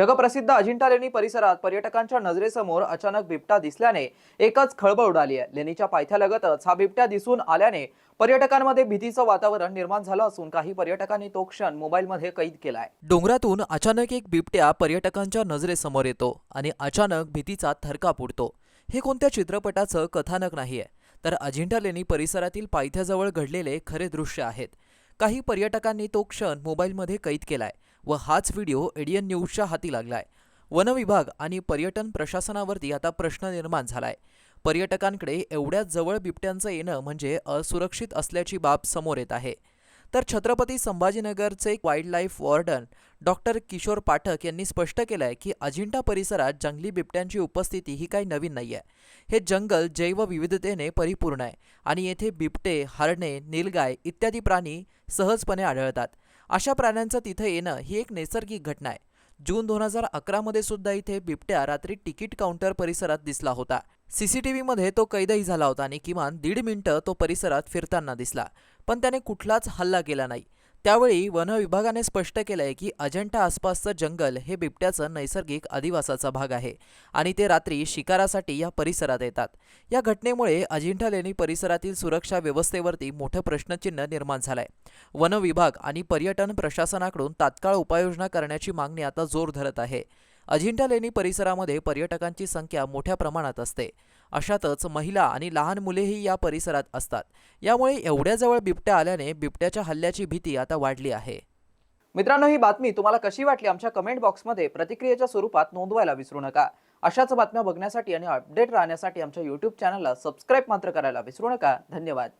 जगप्रसिद्ध अजिंठा लेणी परिसरात पर्यटकांच्या नजरेसमोर अचानक बिबटा दिसल्याने एकच खळबळ उडाली आहे. लेणीच्या पायथ्यालगतच हा बिबट्या दिसून आल्याने पर्यटकांमध्ये भीतीचं वातावरण निर्माण झालं असून काही पर्यटकांनी तो क्षण मोबाईलमध्ये कैद केलाय. डोंगरातून अचानक एक बिबट्या पर्यटकांच्या नजरेसमोर येतो आणि अचानक भीतीचा थरकाप उडतो. हे कोणत्या चित्रपटाचं कथानक नाहीये? तर अजिंठा लेणी परिसरातील पायथ्याजवळ घडलेले खरे दृश्य आहेत. काही पर्यटकांनी तो क्षण मोबाईलमध्ये कैद केलाय. व हाच व्हिडिओ एडियन न्यूजच्या हाती लागलाय. वनविभाग आणि पर्यटन प्रशासनावरती आता प्रश्न निर्माण झालाय. पर्यटकांकडे एवढ्या जवळ बिबट्यांचं येणं म्हणजे असुरक्षित असल्याची बाब समोर येत आहे. तर Chhatrapati संभाजीनगरचे wildlife warden doctor Kishor Pathak यांनी स्पष्ट केलंय की अजिंठा परिसरात जंगली बिबट्यांची उपस्थिती ही काही नवीन नाहीये. हे जंगल जैवविविधतेने परिपूर्ण आहे आणि येथे बिबटे हरणे नीलगाय इत्यादी प्राणी सहजपणे आढळतात. अशा प्राण्यांचं तिथे येणं ही एक नैसर्गिक घटना आहे. जून दोन हजार अकरामध्ये सुद्धा इथे बिबट्या रात्री तिकीट काउंटर परिसरात दिसला होता. सीसीटीव्हीमध्ये तो कैदही झाला होता आणि किमान दीड मिनिटं तो परिसरात फिरताना दिसला. पण त्याने कुठलाच हल्ला केला नाही. त्यावेळी वन विभागाने स्पष्ट केलंय की अजंठा आसपासचं जंगल हे बिबट्याचं नैसर्गिक अधिवासाचा भाग आहे आणि ते रात्री शिकारासाठी या परिसरात येतात. या घटनेमुळे अजिंठा लेणी परिसरातील सुरक्षा व्यवस्थेवरती मोठं प्रश्नचिन्ह निर्माण झालंय. वन विभाग आणि पर्यटन प्रशासनाकडून तात्काळ उपाययोजना करण्याची मागणी आता जोर धरत आहे. अजिंठा लेणी परिसरामध्ये पर्यटकांची संख्या मोठ्या प्रमाणात असते. अशातच महिला आणि लहान मुलेही या परिसरात असतात. यामुळे एवढ्या जवळ बिबट्या आल्याने बिबट्याच्या हल्ल्याची भीती आता वाढली आहे. मित्रांनो ही बातमी तुम्हाला कशी वाटली? आमच्या कमेंट बॉक्समध्ये प्रतिक्रियेच्या स्वरूपात नोंदवायला विसरू नका. अशाच बातम्या बघण्यासाठी आणि अपडेट राहण्यासाठी आमच्या यूट्यूब चॅनलला सबस्क्राईब मात्र करायला विसरू नका. धन्यवाद.